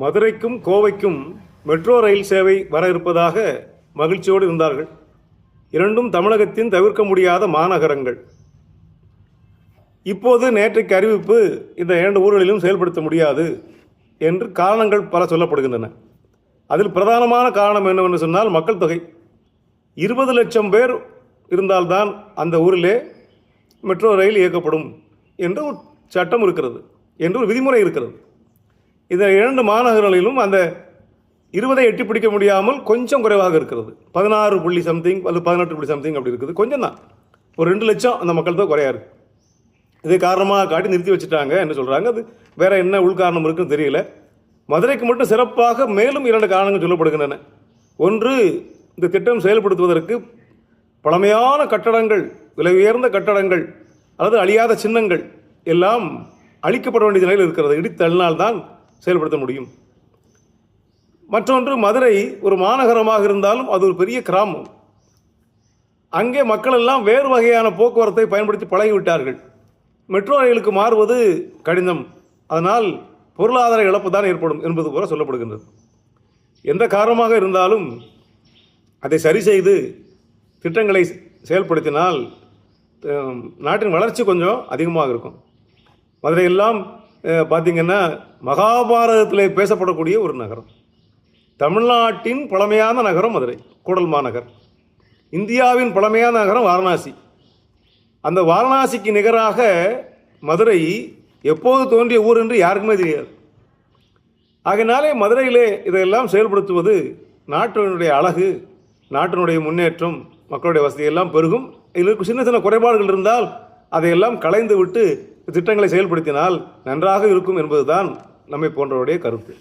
மதுரைக்கும் கோவைக்கும் metro rail சேவை வர இருப்பதாக மகிழ்ச்சியோடு இருந்தார்கள். இரண்டும் தமிழகத்தின் தவிர்க்க முடியாத மாநகரங்கள். இப்போது நேற்றைக்கு அறிவிப்பு இந்த இரண்டு ஊர்களிலும் செயல்படுத்த முடியாது என்று காரணங்கள் பல சொல்லப்படுகின்றன. அதில் பிரதானமான காரணம் என்னவென்று சொன்னால் மக்கள் தொகை. இருபது லட்சம் பேர் இருந்தால்தான் அந்த ஊரிலே மெட்ரோ ரயில் இயக்கப்படும் என்று ஒரு சட்டம் இருக்கிறது என்று ஒரு விதிமுறை இருக்கிறது. இந்த இரண்டு மாநகரங்களிலும் அந்த இருபதை எட்டி பிடிக்க முடியாமல் கொஞ்சம் குறைவாக இருக்கிறது. பதினாறு புள்ளி சம்திங் அல்லது பதினெட்டு புள்ளி சம்திங் அப்படி இருக்குது. கொஞ்சம் தான். ஒரு ரெண்டு லட்சம் அந்த மக்கள் தான் குறையா இதை காரணமாக காட்டி நிறுத்தி வச்சுட்டாங்க. என்ன சொல்கிறாங்க அது வேற என்ன உள்காரணம் இருக்குன்னு தெரியல. மதுரைக்கு மட்டும் சிறப்பாக மேலும் இரண்டு காரணங்கள் சொல்லப்படுகின்றன. ஒன்று இந்த திட்டம் செயல்படுத்துவதற்கு பழமையான கட்டடங்கள் விலை உயர்ந்த கட்டடங்கள் அல்லது அழியாத சின்னங்கள் எல்லாம் அழிக்கப்பட வேண்டிய நிலையில் இருக்கிறது. இடித்தள்ளினால்தான் செயல்படுத்த முடியும். மற்றொன்று மதுரை ஒரு மாநகரமாக இருந்தாலும் அது ஒரு பெரிய கிராமம். அங்கே மக்கள் எல்லாம் வேறு வகையான போக்குவரத்தை பயன்படுத்தி பழகிவிட்டார்கள். மெட்ரோ ரயிலுக்கு மாறுவது கடினம். அதனால் பொருளாதார இழப்பு தான் ஏற்படும் என்பது போல சொல்லப்படுகின்றது. எந்த காரணமாக இருந்தாலும் அதை சரி செய்து திட்டங்களை செயல்படுத்தினால் நாட்டின் வளர்ச்சி கொஞ்சம் அதிகமாக இருக்கும். மதுரையெல்லாம் பார்த்திங்கன்னா மகாபாரதத்தில் பேசப்படக்கூடிய ஒரு நகரம். தமிழ்நாட்டின் பழமையான நகரம் மதுரை கூடல் மாநகர். இந்தியாவின் பழமையான நகரம் வாரணாசி. அந்த வாரணாசிக்கு நிகராக மதுரை எப்போது தோன்றிய ஊர் என்று யாருக்குமே தெரியாது. ஆகையினாலே மதுரையிலே இதையெல்லாம் செயல்படுத்துவது நாட்டினுடைய அழகு நாட்டினுடைய முன்னேற்றம் மக்களுடைய வசதியெல்லாம் பெருகும். இதில் சின்ன சின்ன குறைபாடுகள் இருந்தால் அதையெல்லாம் களைந்து விட்டு திட்டங்களை செயல்படுத்தினால் நன்றாக இருக்கும் என்பதுதான் நம்மை போன்றவருடைய கருத்து.